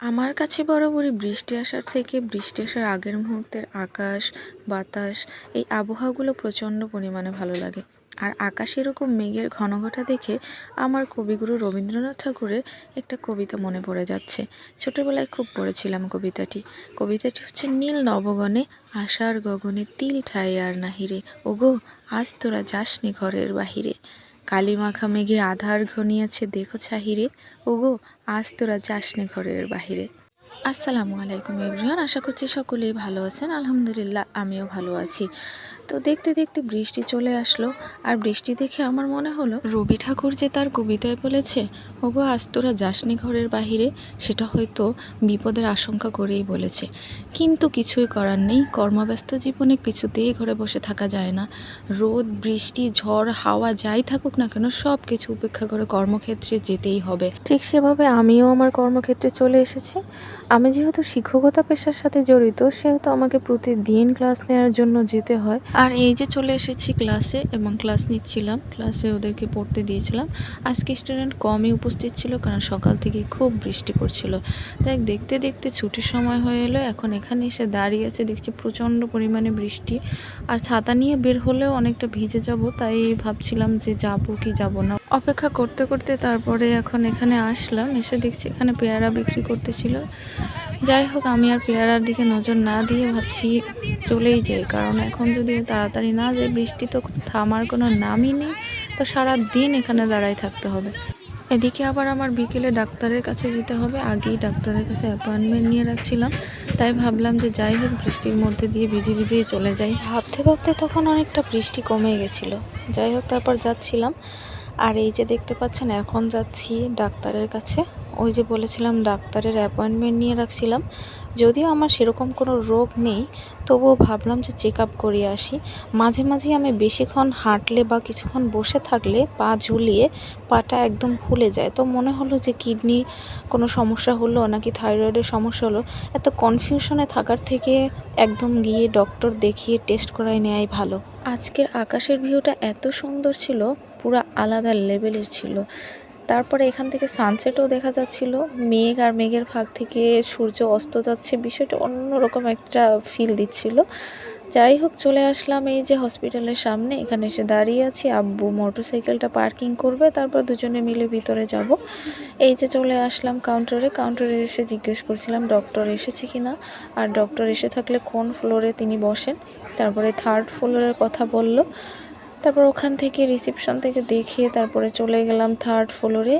আমার কাছে বরাবরই বৃষ্টি আসার থেকে বৃষ্টি আসার আগের মুহূর্তের আকাশ, বাতাস, এই আবহাওয়াগুলো প্রচণ্ড পরিমাণে ভালো লাগে। আর আকাশে এরকম মেঘের ঘনঘটা দেখে আমার কবিগুরু রবীন্দ্রনাথ ঠাকুরের একটা কবিতা মনে পড়ে যাচ্ছে। ছোটোবেলায় খুব পড়েছিলাম কবিতাটি। কবিতাটি হচ্ছে, নীল নবগণে আশার গগনে তিল ঠাই আর নাহিরে। ওগো, আজ তোরা যাসনি ঘরের বাহিরে। কালী মাখা মেঘে আধার ঘনিয়েছে দেখো ছাহিরে ওগো আজ তোরা যাসনে ঘরের বাহিরে। আসসালামু আলাইকুম এভরিওয়ান, আশা করছি সকলেই ভালো আছেন। আলহামদুলিল্লাহ, আমিও ভালো আছি। তো দেখতে দেখতে বৃষ্টি চলে আসলো, আর বৃষ্টি দেখে আমার মনে হলো, রবি ঠাকুর যে তার কবিতায় বলেছে, ওগো, আজ তোরা যাসনি ঘরের বাহিরে, সেটা হয়তো বিপদের আশঙ্কা করেই বলেছে। কিন্তু কিছুই করার নেই, কর্মব্যস্ত জীবনে কিছুতেই ঘরে বসে থাকা যায় না। রোদ, বৃষ্টি, ঝড়, হাওয়া যাই থাকুক না কেন সব কিছু উপেক্ষা করে কর্মক্ষেত্রে যেতেই হবে। ঠিক সেভাবে আমিও আমার কর্মক্ষেত্রে চলে এসেছি। আমি যেহেতু শিক্ষকতা পেশার সাথে জড়িত, সেহেতু আমাকে প্রতিদিন ক্লাস নেওয়ার জন্য যেতে হয়। আর এই যে চলে এসেছি ক্লাসে এবং ক্লাস নিচ্ছিলাম, ক্লাসে ওদেরকে পড়তে দিয়েছিলাম। আজকে স্টুডেন্ট কমই উপস্থিত ছিল কারণ সকাল থেকে খুব বৃষ্টি পড়ছিল। তাই দেখতে দেখতে ছুটির সময় হয়ে এলো, এখন এখানে এসে দাঁড়িয়ে আছে, দেখছি প্রচণ্ড পরিমাণে বৃষ্টি। আর ছাতা নিয়ে বের হলেও অনেকটা ভিজে যাব, তাই ভাবছিলাম যে যাব কি যাব না। অপেক্ষা করতে করতে তারপরে এখন এখানে আসলাম। এসে দেখছি এখানে পেয়ারা বিক্রি করতেছিল। যাই হোক, আমি আর পেয়ারার দিকে নজর না দিয়ে ভাবছি চলেই যাই। কারণ এখন যদি তাড়াতাড়ি না যাই, বৃষ্টি তো থামার কোনো নামই নেই, তো সারা দিন এখানে দাঁড়াই থাকতে হবে। এদিকে আবার আমার বিকেলে ডাক্তারের কাছে যেতে হবে। আগেই ডাক্তারের কাছে অ্যাপয়েন্টমেন্ট নিয়ে রাখছিলাম। তাই ভাবলাম যে যাই হোক, বৃষ্টির মধ্যে দিয়ে ভিজে ভিজেই চলে যাই। ভাবতে ভাবতে তখন অনেকটা বৃষ্টি কমে গেছিল। যাই হোক, তারপর যাচ্ছিলাম। আর এই যে দেখতে পাচ্ছেন এখন যাচ্ছি ডাক্তারের কাছে। ওই যে বলেছিলাম, ডাক্তারের অ্যাপয়েন্টমেন্ট নিয়ে রাখছিলাম। যদিও আমার সেরকম কোনো রোগ নেই, তবুও ভাবলাম যে চেক আপ করিয়ে আসি। মাঝে মাঝে আমি বেশিক্ষণ হাঁটলে বা কিছুক্ষণ বসে থাকলে পা ঝুলিয়ে পাটা একদম ফুলে যায়। তো মনে হলো যে কিডনি কোনো সমস্যা হলো নাকি থাইরয়েডের সমস্যা হলো, এত কনফিউশনে থাকার থেকে একদম গিয়ে ডক্টর দেখিয়ে টেস্ট করাই নেওয়াই ভালো। আজকের আকাশের ভিউটা এত সুন্দর ছিল, পুরো আলাদা লেভেলের ছিল। তারপরে এখান থেকে সানসেটও দেখা যাচ্ছিল। মেঘ আর মেঘের ফাঁক থেকে সূর্য অস্ত যাচ্ছে। বিষয়টা অন্যরকম একটা ফিল দিচ্ছিল। যাই হোক, চলে আসলাম এই যে হসপিটালের সামনে। এখানে এসে দাঁড়িয়ে আছি। আব্বু মোটরসাইকেলটা পার্কিং করবে। তারপর দুজনে মিলে ভিতরে যাব। এই যে চলে আসলাম কাউন্টারে কাউন্টারে এসে জিজ্ঞেস করছিলাম ডক্টর এসেছে কি না? আর ডক্টর এসে থাকলে কোন ফ্লোরে তিনি বসেন? তারপরে থার্ড ফ্লোরের কথা বলল তারপর ওখান থেকে রিসেপশন থেকে দেখে তারপরে চলে গেলাম থার্ড ফ্লোরে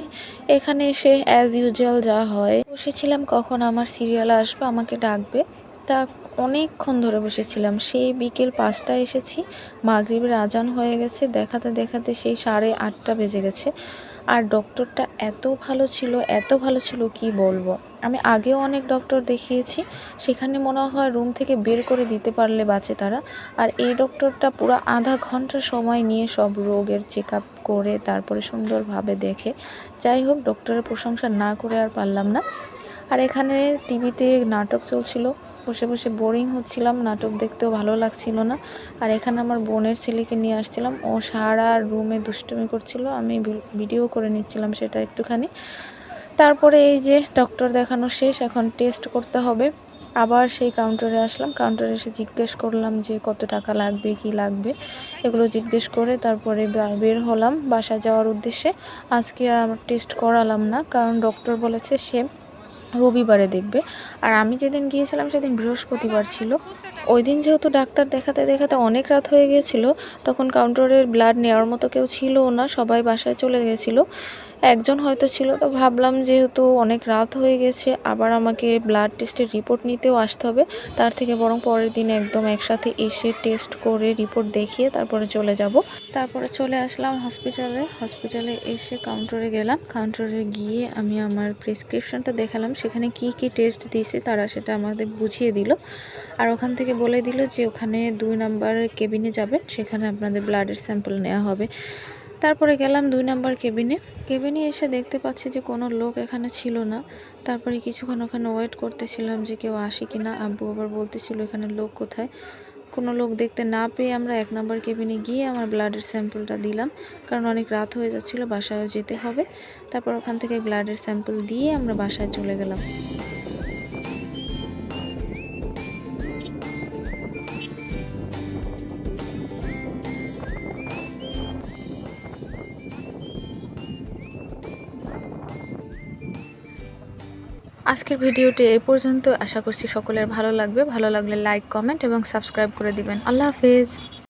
এখানে এসে অ্যাজ ইউজুয়াল যা হয়। বসেছিলাম কখন আমার সিরিয়াল আসবে, আমাকে ডাকবে। তা অনেকক্ষণ ধরে বসেছিলাম। সেই বিকেল পাঁচটায় এসেছি। মাগরীবের আজান হয়ে গেছে। দেখাতে দেখাতে সেই সাড়ে আটটা বেজে গেছে। আর ডক্টরটা এত ভালো ছিল, এত ভালো ছিল কি বলব? আমি আগেও অনেক ডক্টর দেখিয়েছি, সেখানে মনে হয় রুম থেকে বের করে দিতে পারলে বাঁচে তারা। আর এই ডক্টরটা পুরো আধা ঘণ্টা সময় নিয়ে সব রোগের চেক আপ করে, তারপরে সুন্দরভাবে দেখে। যাই হোক ডক্টরের প্রশংসা না করে আর পারলাম না। আর এখানে টিভিতে নাটক চলছিল। বসে বসে বোরিং হচ্ছিলাম, নাটক দেখতেও ভালো লাগছিল না। আর এখানে আমার বোনের ছেলেকে নিয়ে আসছিলাম, ও সারা রুমে দুষ্টুমি করছিল, আমি ভিডিও করে নিচ্ছিলাম সেটা একটুখানি। তারপরে এই যে ডক্টর দেখানো শেষ, এখন টেস্ট করতে হবে। আবার সেই কাউন্টারে আসলাম কাউন্টারে এসে জিজ্ঞেস করলাম যে কত টাকা লাগবে, কি লাগবে? এগুলো জিজ্ঞেস করে তারপরে বের হলাম বাসা যাওয়ার উদ্দেশ্যে। আজকে আর টেস্ট করালাম না, কারণ ডক্টর বলেছে সে রবিবারে দেখবে। আর আমি যেদিন গিয়েছিলাম সেদিন বৃহস্পতিবার ছিল। ওই দিন যেহেতু ডাক্তার দেখাতে দেখাতে অনেক রাত হয়ে গিয়েছিল, তখন কাউন্টারের ব্লাড নেওয়ার মতো কেউ ছিল না, সবাই বাসায় চলে গেছিল একজন হয়তো ছিল, তো ভাবলাম যেহেতু অনেক রাত হয়ে গেছে, আবার আমাকে ব্লাড টেস্টের রিপোর্ট নিতেও আসতে হবে। তার থেকে বরং পরের দিন একদম একসাথে এসে টেস্ট করে রিপোর্ট দেখিয়ে তারপরে চলে যাব। তারপরে চলে আসলাম হসপিটালে হসপিটালে এসে কাউন্টারে গেলাম। কাউন্টারে গিয়ে আমি আমার প্রেসক্রিপশনটা দেখালাম। সেখানে কি কি টেস্ট দিয়েছে তারা সেটা আমাদের বুঝিয়ে দিল। আর ওখান থেকে বলে দিল যে ওখানে দুই নাম্বার কেবিনে যাবেন, সেখানে আপনাদের ব্লাডের স্যাম্পল নেওয়া হবে। তারপরে গেলাম দুই নাম্বার কেবিনে। কেবিনে এসে দেখতে পাচ্ছি যে কোনো লোক এখানে ছিল না। তারপরে কিছুক্ষণ ওখানে ওয়েট করতেছিলাম যে কেউ আসে কি না। আব্বু আবার বলতেছিল এখানে লোক কোথায়? কোনো লোক দেখতে না পেয়ে আমরা এক নম্বর কেবিনে গিয়ে আমার ব্লাডের স্যাম্পলটা দিলাম। কারণ অনেক রাত হয়ে যাচ্ছিল, বাসায়ও যেতে হবে। তারপর ওখান থেকে ব্লাডের স্যাম্পল দিয়ে আমরা বাসায় চলে গেলাম। আজকের ভিডিওটি এই পর্যন্ত। আশা করছি সকলের ভালো লাগবে। ভালো লাগলে লাইক কমেন্ট এবং সাবস্ক্রাইব করে দিবেন। আল্লাহ হাফেজ।